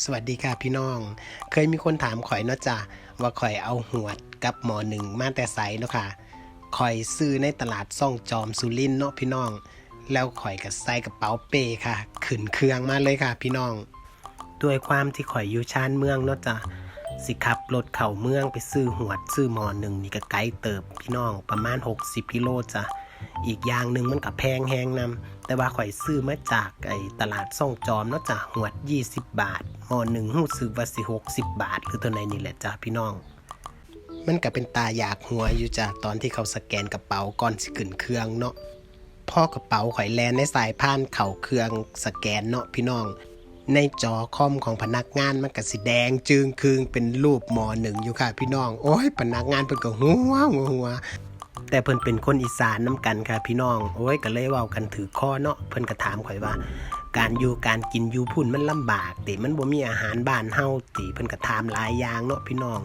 สวัสดีค่ะพี่น้อง เคยมีคนถามข่อยเนาะจ้ะว่าข่อยเอาหวดกับหมอหนึ่งมาแต่ไสเนาะค่ะข่อยซื้อในตลาดซ่องจอมสุรินเนาะพี่น้อง แล้วข่อยก็ใส่กระเป๋าเป้ค่ะ ขึ้นเครื่องมาเลยค่ะ พี่น้อง ด้วยความที่ข่อยอยู่ชานเมืองเนาะจ้ะสิขับรถเข่าเมืองไปซื้อหวดซื้อหมอหนึ่งนี่ก็ไกลเติบพี่น้องประมาณ 60กิโลจ้ะ อีกอย่างหนึ่งมันกับแพงแฮงนำแต่ว่าข่อยซื้อมาจากไอ้ตลาดซ่องจอมเนาะจ้ะหวด 20 บาทหมอหนึ่งหูซื้อว่าสิ60 บาท คือตัวไหนนี่แหละจ้ะพี่น้อง มันก็เป็นตาอยากหัวอยู่จ้ะตอนที่เขาสแกนกระเป๋าก่อนสิขึ้นเครื่องเนาะพ่อกระเป๋าข่อยแลนในสายพานเข่าเครื่องสแกนเนาะพี่น้องในจอคอมของพนักงานมันก็สีแดงจึงคืงเป็นรูปหมอหนึ่งอยู่ค่ะพี่น้อง โอ้ยพนักงานเพิ่นก็หัวหัวหัว แต่เพิ่นเป็นคนอีสานน้ำกันค่ะพี่น้อง โอ้ยก็เลยเว้ากันถือข้อเนาะเพิ่นก็ถามข่อยว่า การอยู่การกินอยู่พุ่นมันลำบากติมันบ่มีอาหารบ้านเฮาติเพิ่นก็ถามหลายอย่างเนาะพี่น้อง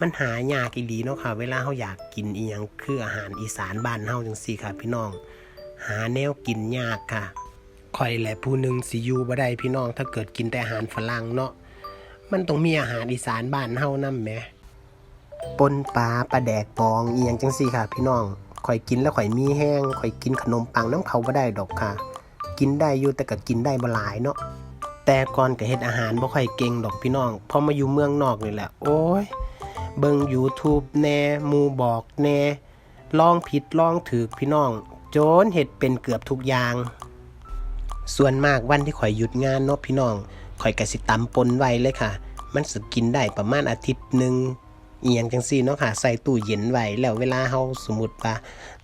มันหายากอีหลีเนาะค่ะ เวลาเฮาอยากกินอีหยังคืออาหารอีสานบ้านเฮาจังซี่ค่ะ พี่น้อง หาแนวกินยากค่ะข่อยแหละผู้หนึ่งสิอยู่บ่ได้พี่น้อง ถ้าเกิดกินแต่อาหารฝรั่งเนาะมันต้องมีอาหารอีสานบ้านเฮานำแหม ปนปลาปลาแดกบองเอียงจังซี่ค่ะ พี่น้องข่อยกินแล้วข่อยมีแห้งข่อยกินขนมปังน้ำเขาบ่ได้ดอกค่ะ กินได้อยู่แต่ก็กินได้บ่หลายเนาะแต่ก่อนก็เฮ็ดอาหารบ่ค่อยเก่งดอกพี่น้องพอมาอยู่เมืองนอกนี่แหละ โอ้ย เบิ่ง YouTube แน่หมูบอกแน่ลองผิดลองถูกพี่น้อง โจนเฮ็ดเป็นเกือบทุกอย่าง ส่วนมากวันที่ข่อยหยุดงานเนาะพี่น้องข่อยก็สิตำปนไว้เลยค่ะ มันสิกินได้ประมาณอาทิตย์หนึ่ง เอียงจังซี่เนาะค่ะ ใส่ตู้เย็นไว้แล้วเวลาเฮาสมมุติว่า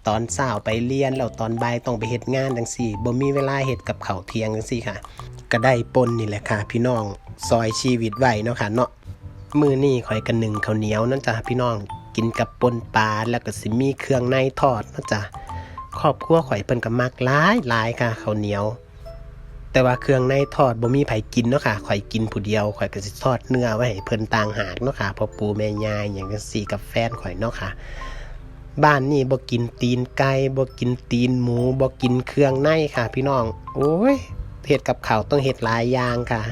ตอนเช้าไปเรียนแล้วตอนบ่ายต้องไปเฮ็ดงานจังซี่บ่มีเวลาเฮ็ดกับข้าวเที่ยงจังซี่ค่ะ ก็ได้ปนนี่แหละค่ะ พี่น้องซอยชีวิตไว้เนาะค่ะเนาะมื้อนี้ข่อยก็นึ่งข้าวเหนียวนั่นจ้ะพี่น้องกินกับปนปลาแล้วก็สิมีเครื่องในทอดเนาะจ้ะครอบครัวข่อยเพิ่นก็มักหลายหลายค่ะข้าวเหนียว แต่ว่าเครื่องในทอดบ่มีไผกินเนาะค่ะข่อยกินผู้เดียวข่อยก็สิทอดเนื้อไว้ให้เพิ่นต่างหากเนาะค่ะพ่อปู่แม่ยายอย่างจังซี่กับแฟนข่อยเนาะค่ะ บ้านนี่บ่กินตีนไก่บ่กินตีนหมูบ่กินเครื่องในค่ะ พี่น้อง โอ้ยเฮ็ดกับข้าวต้องเฮ็ดหลายอย่างค่ะ